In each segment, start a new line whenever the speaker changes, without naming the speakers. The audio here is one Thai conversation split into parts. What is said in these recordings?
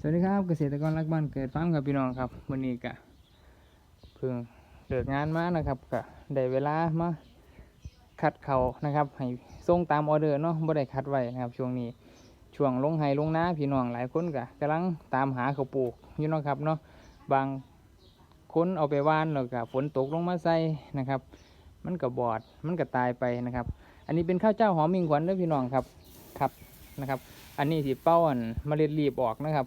สวัสดีครับเกษตรกรรักบ้านเกิดฟาร์มครับพี่น้องครับวันนี้ก็เพิ่งเลิกงานมานะครับก็ได้เวลามาคัดเขานะครับ ให้ส่งตามออเดอร์เนาะบ่ได้คัดไว้นะครับ ช่วงนี้ช่วงลงไห้ลงนาพี่น้องหลายคนก็กำลังตามหาเขาปลูกอยู่นะครับเนาะบางคนเอาไปว่านแล้วก็ฝนตกลงมาใส่นะครับ มันก็บอดมันก็ตายไปนะครับ อันนี้เป็นข้าวเจ้าหอมมิงขวัญด้อพี่น้องครับครับนะครับ อันนี้สิเป้าอันเมล็ดรีบออกนะครับ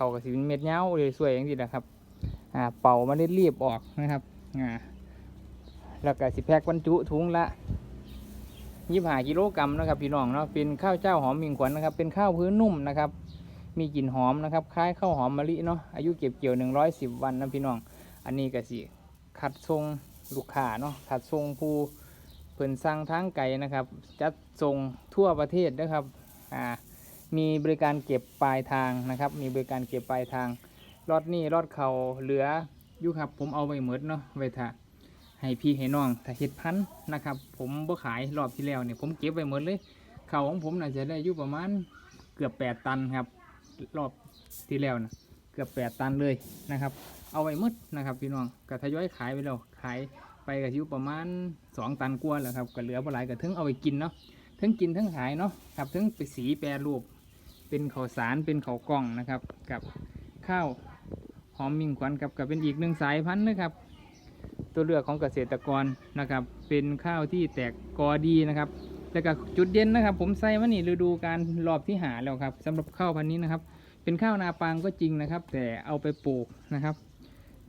เขาก็สิเป็นเม็ดเงาเลยสวยอย่างนี้นะครับอ่าเป่ามล็ดรีบออกนะครับอ่าแล้วก็สิแพ็กบรรจุถุงละยี่ห้ากิโลกรัมนะครับพี่น้องเนาะเป็นข้าวเจ้าหอมมิงขวัญนะครับ เป็นข้าวพื้นนุ่มนะครับ มีกลิ่นหอมนะครับ คล้ายข้าวหอมมะลิเนาะอายุเก็บเกี่ยวหนึ่งร้อยสิบวันนะพี่น้อง อันนี้ก็สิคัดทรงลูกค้าเนาะคัดทรงผู้เพิ่นสั่งทางไกลนะครับ จัดส่งทั่วประเทศนะครับอ่า มีบริการเก็บปลายทางนะครับ มีบริการเก็บปลายทางรอดนี่รอดเขาเหลืออยู่ครับ ผมเอาไว้หมดเนาะไว้ถ้าให้พี่ให้น้องถ้าเห็ดพันธุ์นะครับ ผมบ่ขายรอบที่แล้วเนี่ยผมเก็บไว้หมดเลยเขาของผมน่าจะได้อยู่ประมาณเกือบแปดตันครับ รอบที่แล้วนะเกือบแปดตันเลยนะครับ เอาไว้หมดนะครับพี่น้องก็ทยอยขายไปแล้วขายไปก็อยู่ประมาณสองตันกว่าแล้วครับก็เหลือบ่หลายก็ถึงเอาไปกินเนาะทั้งกินทั้งขายเนาะครับทั้งไปสีแปรรูป เป็นข้าวสารเป็นข้าวกล้องนะครับ กับข้าวหอมมิงขวัญกับกับเป็นอีกหนึ่งสายพันธุ์นะครับ ตัวเลือกของเกษตรกรนะครับ เป็นข้าวที่แตกกอดีนะครับแล้วก็จุดเด่นนะครับ ผมใส่มานี่ฤดูการรอบที่หาแล้วครับสำหรับข้าวพันธุ์นี้นะครับ เป็นข้าวนาปางก็จริงนะครับ แต่เอาไปปลูกนะครับ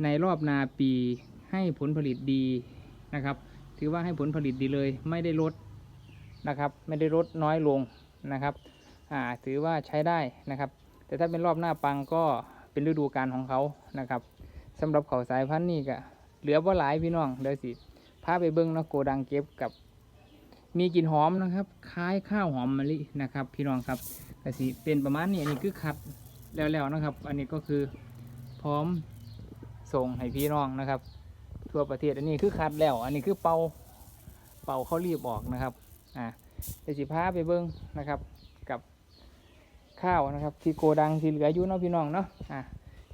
ในรอบนาปีให้ผลผลิตดีนะครับ ถือว่าให้ผลผลิตดีเลย ไม่ได้ลดนะครับ ไม่ได้ลดน้อยลงนะครับ อ่าถือว่าใช้ได้นะครับ แต่ถ้าเป็นรอบหน้าปังก็เป็นฤดูกาลของเขานะครับสำหรับเขาสายพันธุ์นี่ก็เหลือว่าหลายพี่น้องเดี๋ยวสิพาไปเบิ้งนะโกดังเก็บกับมีกลิ่นหอมนะครับ คล้ายข้าวหอมมะลินะครับ พี่น้องครับก็สิเป็นประมาณนี้อันนี้คือคัดแล้วๆนะครับ อันนี้ก็คือพร้อมส่งให้พี่น้องนะครับ ทั่วประเทศอันนี้คือคัดแล้ว อันนี้คือเป่าเป่าเขารีบออกนะครับอ่าเดี๋ยวสิพาไปเบิ้งนะครับกับ ข้าวนะครับ ที่โกดังที่เหลืออยู่เนาะพี่น้องเนาะอะ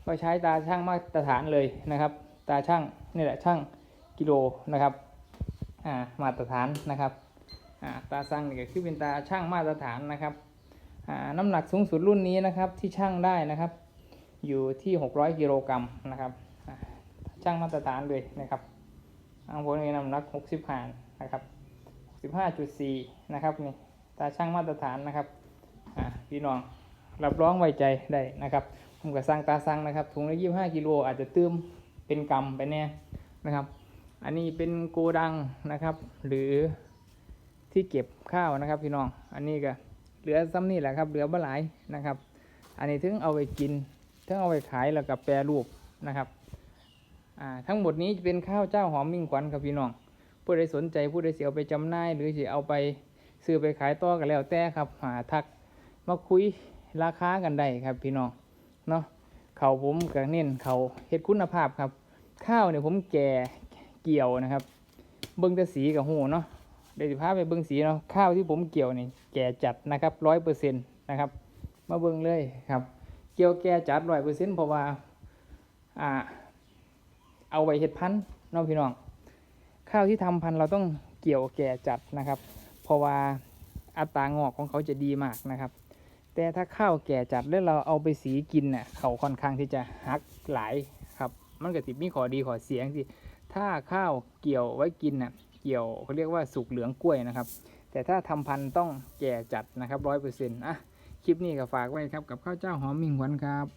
ก็ใช้ตาช่างมาตรฐานเลยนะครับ ตาช่างนี่แหละช่างกิโลนะครับอ่ามาตรฐานนะครับอ่าตาช่างนี่ก็คือเป็นตาช่างมาตรฐานนะครับอ่าน้ำหนักสูงสุดรุ่นนี้นะครับที่ช่างได้นะครับ อยู่ที่ 600กิโลกรัมนะครับช่างมาตรฐานเลยนะครับอังผมนี่น้ำหนัก 60ผ่านนะครับ65.4นะครับนี่ตาช่างมาตรฐานนะครับ พี่น้องรับรองไว้ใจได้นะครับ ผมก็สร้างตาสั่งนะครับถุงละยี่ห้ากิโลอาจจะเติมเป็นกำไปแน่นะครับ อันนี้เป็นโกดังนะครับ หรือที่เก็บข้าวนะครับ พี่น้องอันนี้ก็เหลือซ้ำนี่แหละครับเหลือบ่หลายนะครับ อันนี้ถึงเอาไปกินถึงเอาไปขายแล้วก็แปรรูปนะครับอ่าทั้งหมดนี้จะเป็นข้าวเจ้าหอมมิ่งขวัญครับพี่น้อง ผู้ใดสนใจผู้ใดเสียเอาไปจำหน่าย หรือสิเอาไปซื้อไปขายต่อกันแล้วแต่ครับหาทัก มาคุยราคากันได้ครับพี่น้องเนาะเขาผมก็เน้นเขาเฮ็ดคุณภาพครับ ข้าวเนี่ยผมแก่เกี่ยวนะครับ เบิ้งแต่สีกับหูเนาะเดี๋ยวสิพาไปเบิ้งสีเนาะข้าวที่ผมเกี่ยวนี่แก่จัดนะครับร้อยเปอร์เซ็นต์นะครับ มาเบิ้งเลยครับ เกี่ยวแก่จัดร้อยเปอร์เซ็นต์เพราะว่าอ่า เอาไว้เฮ็ดพันธุ์เนาะพี่น้องข้าวที่ทำพันธุ์เราต้องเกี่ยวแก่จัดนะครับ เพราะว่าอัตรางอกของเขาจะดีมากนะครับ แต่ถ้าข้าวแก่จัดแล้วเราเอาไปสีกินน่ะเขาค่อนข้างที่จะหักหลายครับ มันก็ติมีขอดีขอเสียงสิถ้าข้าวเกี่ยวไว้กินน่ะเกี่ยวเขาเรียกว่าสุกเหลืองกล้วยนะครับ แต่ถ้าทำพันธุ์ต้องแก่จัดนะครับร้อยเปอร์เซ็นต์อะคลิปนี้ก็ฝากไว้ครับกับข้าวเจ้าหอมมิ่งหวันครับ